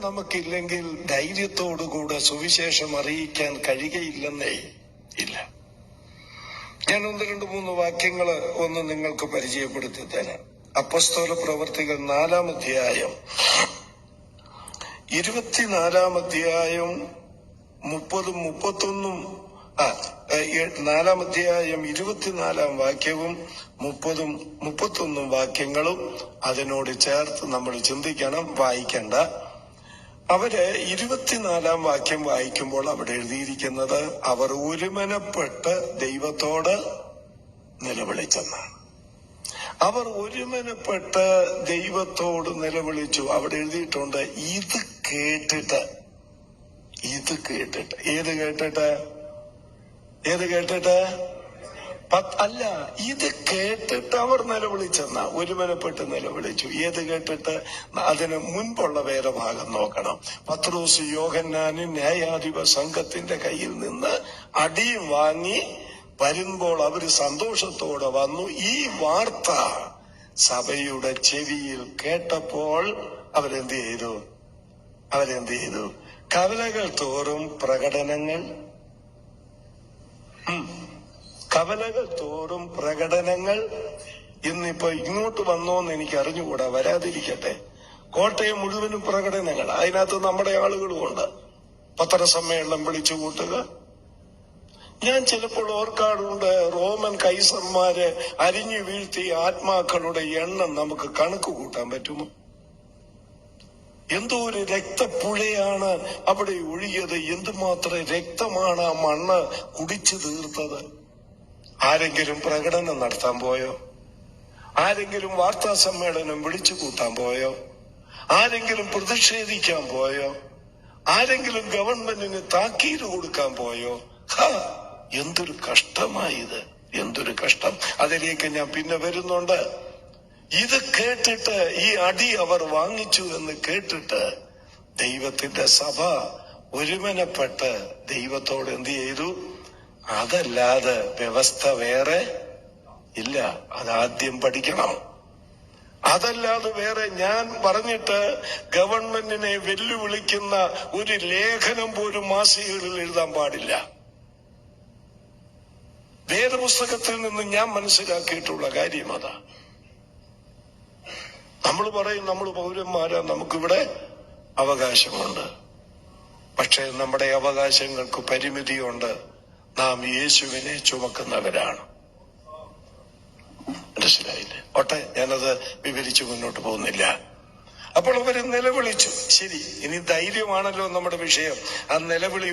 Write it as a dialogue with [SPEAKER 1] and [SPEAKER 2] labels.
[SPEAKER 1] നമുക്കില്ലെങ്കിൽ ധൈര്യത്തോടുകൂടെ സുവിശേഷം അറിയിക്കാൻ കഴിയുകയില്ലെന്നേ ഇല്ല. ഞാൻ ഒന്ന് രണ്ട് മൂന്ന് വാക്യങ്ങൾ ഒന്ന് നിങ്ങൾക്ക് പരിചയപ്പെടുത്തി തരാം. അപ്പസ്തോല പ്രവർത്തികൾ നാലാം അധ്യായം. ഇരുപത്തിനാലാം അധ്യായം മുപ്പതും മുപ്പത്തൊന്നും നാലാം അധ്യായം ഇരുപത്തിനാലാം വാക്യവും മുപ്പതും മുപ്പത്തൊന്നും വാക്യങ്ങളും അതിനോട് ചേർത്ത് നമ്മൾ ചിന്തിക്കണം വായിക്കണ്ട. അവർ ഇരുപത്തിനാലാം വാക്യം വായിക്കുമ്പോൾ അവിടെ എഴുതിയിരിക്കുന്നത് അവർ ഒരുമനപ്പെട്ട് ദൈവത്തോട് നിലവിളിച്ചെന്നാണ് അവർ ഒരുമനപ്പെട്ട് ദൈവത്തോട് നിലവിളിച്ചു. അവിടെ എഴുതിയിട്ടുണ്ട് ഇത് കേട്ടിട്ട്. ഇത് കേട്ടിട്ട്. ഏത് കേട്ടിട്ട്? ഏത് കേട്ടിട്ട്? അല്ല ഇത് കേട്ടിട്ട് അവർ നിലവിളിച്ചെന്ന. ഒരുമനപ്പെട്ട് നിലവിളിച്ചു. ഏത് കേട്ടിട്ട്? അതിന് മുൻപുള്ള വേറെ ഭാഗം നോക്കണം. പത്രോസ് യോഹന്നാന് ന്യായാധിപ സംഘത്തിന്റെ കയ്യിൽ നിന്ന് അടിയും വാങ്ങി വരുമ്പോൾ അവർ സന്തോഷത്തോടെ വന്നു. ഈ വാർത്ത സഭയുടെ ചെവിയിൽ കേട്ടപ്പോൾ അവരെന്ത് ചെയ്തു? അവരെന്ത് ചെയ്തു? കവലകൾ തോറും പ്രകടനങ്ങൾ. കവലകൾ തോറും പ്രകടനങ്ങൾ ഇന്നിപ്പോ ഇങ്ങോട്ട് വന്നോന്ന് എനിക്ക് അറിഞ്ഞുകൂടാ വരാതിരിക്കട്ടെ. കോട്ടയം മുഴുവനും പ്രകടനങ്ങൾ. അതിനകത്ത് നമ്മുടെ ആളുകളും ഉണ്ട് പത്രസമ്മേളനം വിളിച്ചു കൂട്ടുക. ഞാൻ ചിലപ്പോൾ ഓർക്കാറുണ്ട് റോമൻ കൈസർമാരെ അരിഞ്ഞു വീഴ്ത്തിയ ആത്മാക്കളുടെ എണ്ണം നമുക്ക് കണക്ക് കൂട്ടാൻ പറ്റുമോ? എന്തോ ഒരു രക്തപ്പുഴയാണ് അവിടെ ഒഴുകിയത്. എന്തുമാത്രം രക്തമാണ് ആ മണ്ണ് കുടിച്ചു തീർത്തത്? ആരെങ്കിലും പ്രകടനം നടത്താൻ പോയോ? ആരെങ്കിലും വാർത്താ സമ്മേളനം വിളിച്ചു കൂട്ടാൻ പോയോ? ആരെങ്കിലും പ്രതിഷേധിക്കാൻ പോയോ? ആരെങ്കിലും ഗവൺമെന്റിന് താക്കീത് കൊടുക്കാൻ പോയോ? ഹാ എന്തൊരു കഷ്ടമായത് എന്തൊരു കഷ്ടം. അതിലേക്ക് ഞാൻ പിന്നെ വരുന്നുണ്ട്. ഇത് കേട്ടിട്ട് ഈ അടി അവർ വാങ്ങിച്ചു എന്ന് കേട്ടിട്ട് ദൈവത്തിന്റെ സഭ ഒരുമനപ്പെട്ട് ദൈവത്തോട് എന്ത് ചെയ്തു? അതല്ലാതെ വ്യവസ്ഥ വേറെ ഇല്ല. അതാദ്യം പഠിക്കണം. അതല്ലാതെ വേറെ ഞാൻ പറഞ്ഞിട്ട് ഗവൺമെന്റിനെ വെല്ലുവിളിക്കുന്ന ഒരു ലേഖനം പോലും മാസികകളിൽ എഴുതാൻ പാടില്ല. വേദപുസ്തകത്തിൽ നിന്ന് ഞാൻ മനസ്സിലാക്കിയിട്ടുള്ള കാര്യം അതാ. നമ്മൾ പറയും നമ്മൾ പൗരന്മാരാ നമുക്കിവിടെ അവകാശമുണ്ട്. പക്ഷേ നമ്മുടെ അവകാശങ്ങൾക്ക് പരിമിതിയുണ്ട്. നാം യേശുവിനെ ചുമക്കുന്നവരാണ്. മനസ്സിലായില്ലേ? ഓട്ടെ ഞാനത് വിവരിച്ചു മുന്നോട്ട് പോകുന്നില്ല. അപ്പോൾ അവർ നിലവിളിച്ചു. ശരി ഇനി ധൈര്യമാണല്ലോ നമ്മുടെ വിഷയം. ആ നിലവിളി